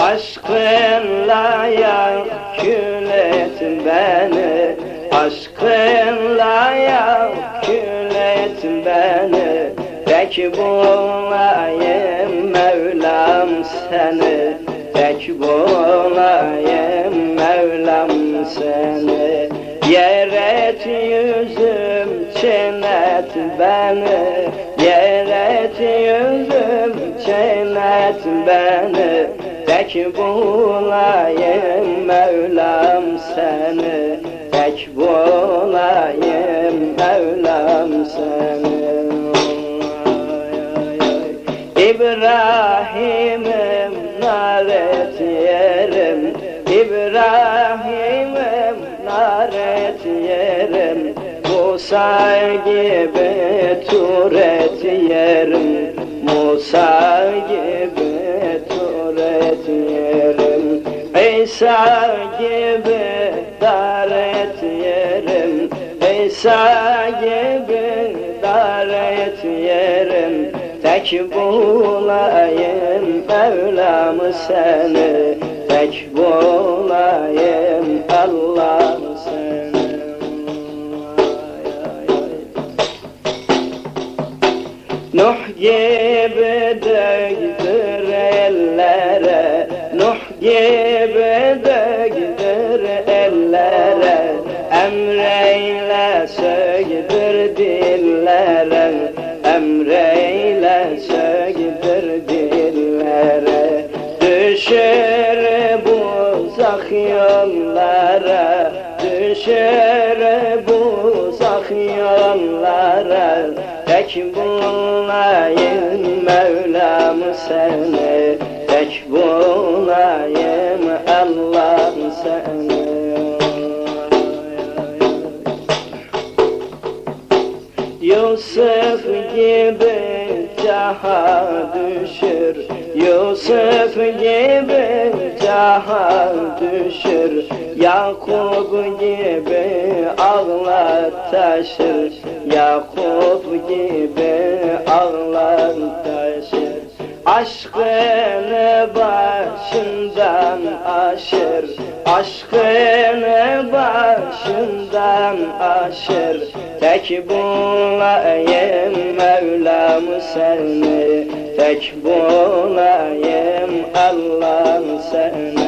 Aşkınla yakül et beni. Aşkınla yakül et beni. Tek bulayım Mevlam seni. Tek bulayım Mevlam seni. Yer et yüzüm çenet beni Tek bulayım Mevlam seni Tek bulayım Mevlam seni. İbrahim'im naret yerim İbrahim'im naret yerim. Musa gibi turet yerim Musa gibi İsa gibi daret yerim. İsa gibi daret yerim. Tek bulayım Mevlam seni. Tek bulayım Allah seni. Nuh gibi döktür Gibi döktür ellere Emreyle söktür dillere. Emreyle söktür dillere. Düşür bu uzak yollara Düşür bu uzak yollara. Tek bulayım Mevlam seni Tek bulayım Yusuf gibi caha düşür. Yusuf gibi caha düşür. Yakup gibi ağlar taşır. Yakup gibi ağlar taşır Aşkını başından aşır Aşkını başından aşır. Tek bulayım Mevlam seni Tek bulayım Allah seni.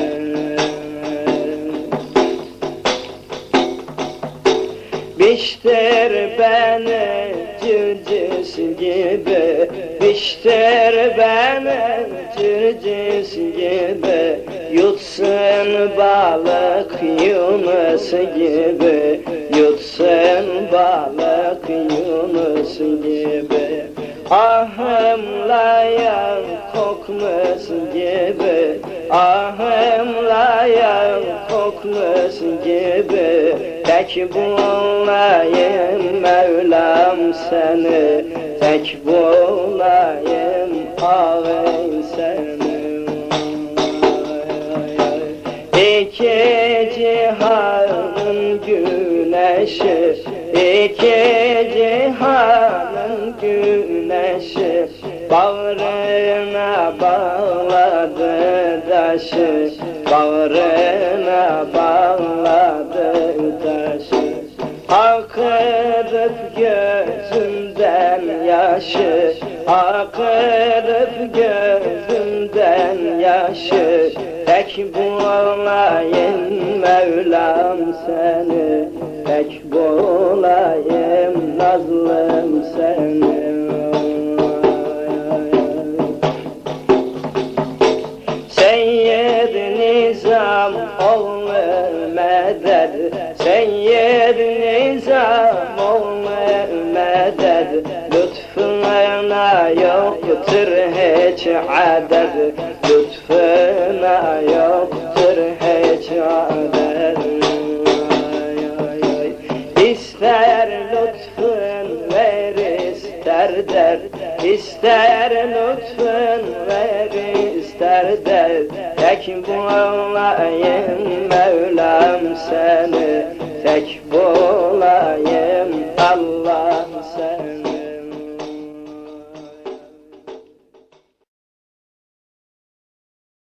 Biştir beni cırcız gibi Biştir beni cırcız gibi Yutsun balık Yunus gibi. Yutsun balık Yunus gibi. Ahımla yan kokmuş gibi. Ahımla yan kokmuş gibi. Tek bulayım Mevlam seni Tek bulayım seni İki cihanın güneşi İki cihanın güneşi Bağrına bağladı taşı Bağrına bağladı taşı Akıdıp gözümden yaşı Akıdıp gözümden yaşı Tek bulayım Mevlam seni Tek bulayım nazlım seni. Seyyid Nizam oğlu medet Seyyid yoktur hiç adet Lütfuna yoktur hiç adet İster lütfun ver ister dert İster lütfun ver ister dert Tek bulayım Mevlam seni Tek bulayım